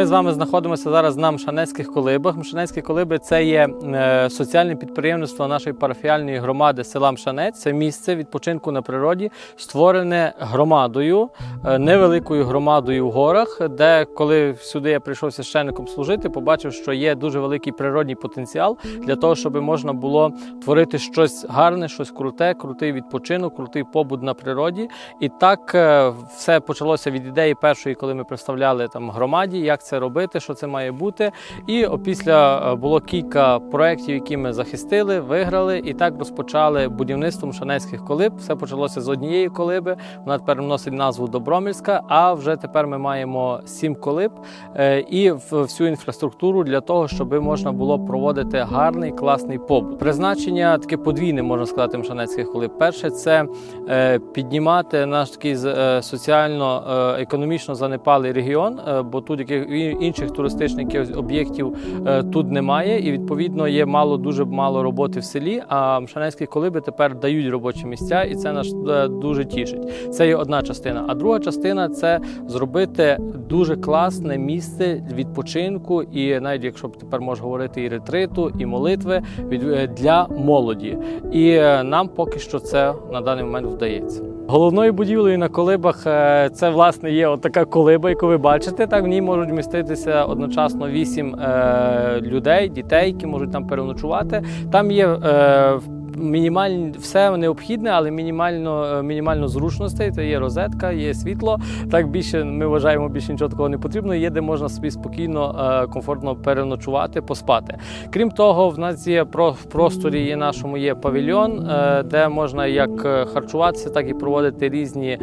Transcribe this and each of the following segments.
Ми з вами знаходимося зараз на Мшанецьких колибах. Мшанецькі колиби це є е, соціальне підприємництво нашої парафіальної громади села Мшанець. Це місце відпочинку на природі, створене громадою, е, невеликою громадою в горах, де коли сюди я прийшов священником служити, побачив, що є дуже великий природній потенціал для того, щоб можна було творити щось гарне, щось круте, крутий відпочинок, крутий побут на природі. І так е, все почалося від ідеї першої, коли ми представляли там громаді, як це робити, що це має бути. І опісля е, було кілька проєктів, які ми захистили, виграли, і так розпочали будівництво Мшанецьких колиб. Все почалося з однієї колиби. Вона тепер носить назву Добромільська. А вже тепер ми маємо сім колиб е, і всю інфраструктуру для того, щоб можна було проводити гарний класний побут. Призначення таке подвійне можна сказати Мшанецьких колиб. Перше це е, піднімати наш такий з- е, соціально е, економічно занепалий регіон, бо тут яких інших туристичних об'єктів е, тут немає, і відповідно є мало дуже мало роботи в селі. А Мшанецькі колиби тепер дають робочі місця, і це нас е, дуже тішить. Це є одна частина. А друга частина це зробити дуже класне місце відпочинку, і навіть якщо тепер можна говорити і ретриту, і молитви від е, для молоді. І нам поки що це на даний момент вдається. Головною будівлею на колибах е, це власне є така колиба, яку ви бачите. Так в ній можуть міститися одночасно вісім е, людей, дітей, які можуть там переночувати. Там є е, мінімальні все необхідне, але мінімально, е, мінімально зручностей. Це є розетка, є світло. Так більше ми вважаємо, більше нічого такого не потрібно. Є де можна собі спокійно, е, комфортно переночувати, поспати. Крім того, в нас є в просторі є нашому є павільйон, е, де можна як харчуватися, так і проводити різні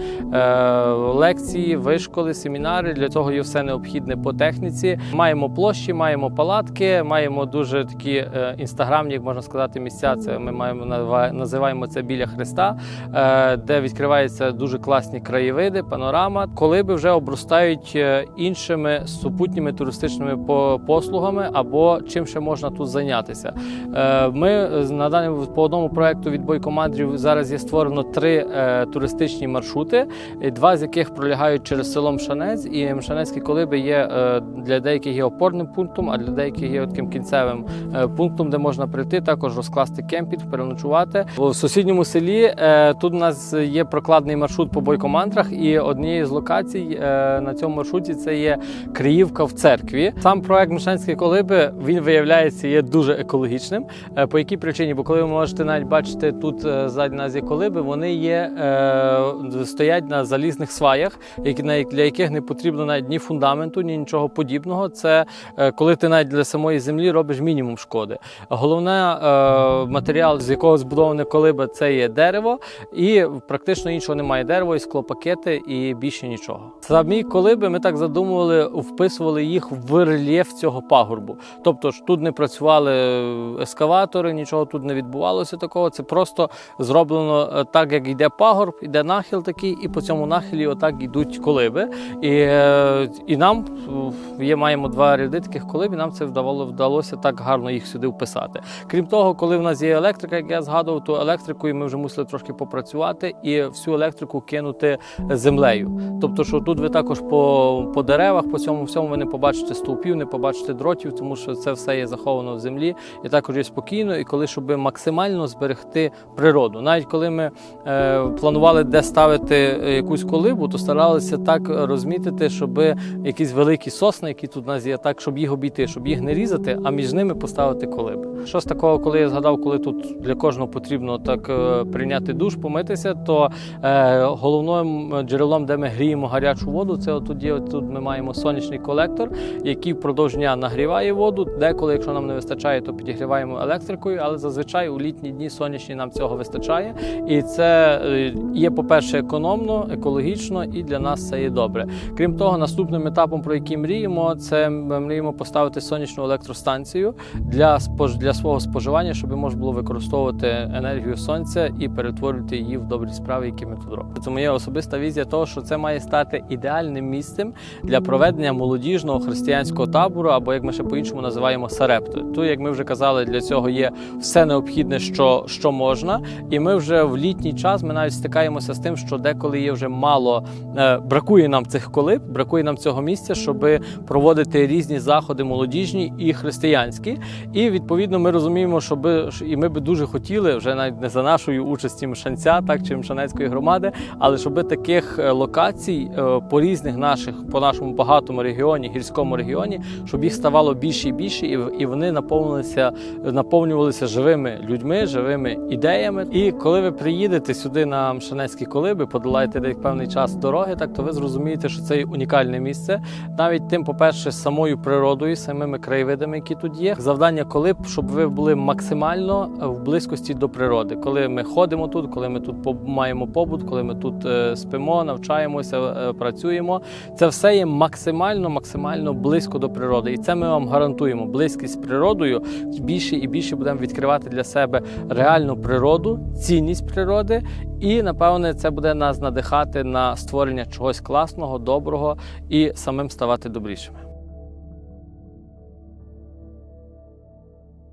лекції, вишколи, семінари. Для цього є все необхідне по техніці. Маємо площі, маємо палатки, маємо дуже такі інстаграмні, як можна сказати, місця. Це ми маємо назива- називаємо це біля Христа, е, де відкриваються дуже класні краєвиди, панорама. Колиби вже обростають е, іншими супутніми туристичними по- послугами або чим ще можна тут зайнятися. Е, Ми на даному по одному проекту від бойкомандрів зараз є створено три туристичні маршрути, два з яких пролягають через село Мшанець. І Мшанецькі колиби є для деяких є опорним пунктом, а для деяких є таким кінцевим пунктом, де можна прийти, також розкласти кемпінг, переночувати. В сусідньому селі е, тут у нас є прокладний маршрут по бойкомандрах, і однією з локацій е, на цьому маршруті це є Криївка в церкві. Сам проект Мшанські колиби він виявляється є дуже екологічним. Е, По якій причині? Бо коли ви можете навіть бачити тут ззаді нас є колиби, вони є стоять на залізних сваях, для яких не потрібно навіть ні фундаменту, ні нічого подібного. Це коли ти навіть для самої землі робиш мінімум шкоди. Головне матеріал, з якого збудоване колиба, це є дерево, і практично іншого немає дерево, і склопакети, і більше нічого. Самі колиби ми так задумували, вписували їх в рельєф цього пагорбу. Тобто ж тут не працювали ескаватори, нічого тут не відбувалося такого. Це просто зроблено е, так, як йде пагорб, йде нахил такий, і по цьому нахилі отак йдуть колиби. І, е, і нам е, є, маємо два ряди таких колиб, і нам це вдавало, вдалося так гарно їх сюди вписати. Крім того, коли в нас є електрика, я згадував, то електрикою ми вже мусили трошки попрацювати і всю електрику кинути землею. Тобто, що тут ви також по, по деревах, по цьому всьому ви не побачите стовпів, не побачите дротів, тому що це все є заховано в землі і також є спокійно. І коли щоб максимально зберегти природу. Навіть коли ми е, планували де ставити е, якусь колибу, то старалися так розмітити, щоб якісь великі сосни, які тут у нас є, так, щоб їх обійти, щоб їх не різати, а між ними поставити колиби. Що з такого, коли я згадав, коли тут для кожного потрібно так е, прийняти душ, помитися, то е, головним джерелом, де ми гріємо гарячу воду, це отут є тут ми маємо сонячний колектор, який впродовж дня нагріває воду. Деколи, якщо нам не вистачає, то підігріваємо електрикою, але зазвичай у літні дні сонячні нам цього вистачає. І це е, є, по-перше, економно, екологічно, і для нас це є добре. Крім того, наступним етапом, про який мріємо, це ми мріємо поставити сонячну електростанцію для для свого споживання, щоб можна було використовувати. Використовувати енергію сонця і перетворювати її в добрі справи, які ми тут робимо. Це моя особиста візія того, що це має стати ідеальним місцем для проведення молодіжного християнського табору, або як ми ще по-іншому називаємо сарепту. Тут, як ми вже казали, для цього є все необхідне, що, що можна. І ми вже в літній час ми навіть стикаємося з тим, що деколи є вже мало е, бракує нам цих колиб, бракує нам цього місця, щоб проводити різні заходи молодіжні і християнські. І відповідно ми розуміємо, що би і ми би дуже хотіли вже навіть не за нашою участі Мшанця, так чи Мшанецької громади, але щоб таких е, локацій е, по різних наших, по нашому багатому регіоні, гірському регіоні, щоб їх ставало більше і більше, і, вони наповнилися, наповнювалися живими людьми, живими ідеями. І коли ви приїдете сюди на Мшанецькі колиби, подолаєте десь певний час дороги, так то ви зрозумієте, що це унікальне місце. Навіть тим, по-перше, самою природою, самими краєвидами, які тут є. Завдання колиб, щоб ви були максимально е, в близькості до природи. Коли ми ходимо тут, коли ми тут маємо побут, коли ми тут е, спимо, навчаємося, е, працюємо. Це все є максимально, максимально близько до природи. І це ми вам гарантуємо. Близькість з природою більше і більше будемо відкривати для себе реальну природу, цінність природи, і напевне це буде нас надихати на створення чогось класного, доброго і самим ставати добрішими.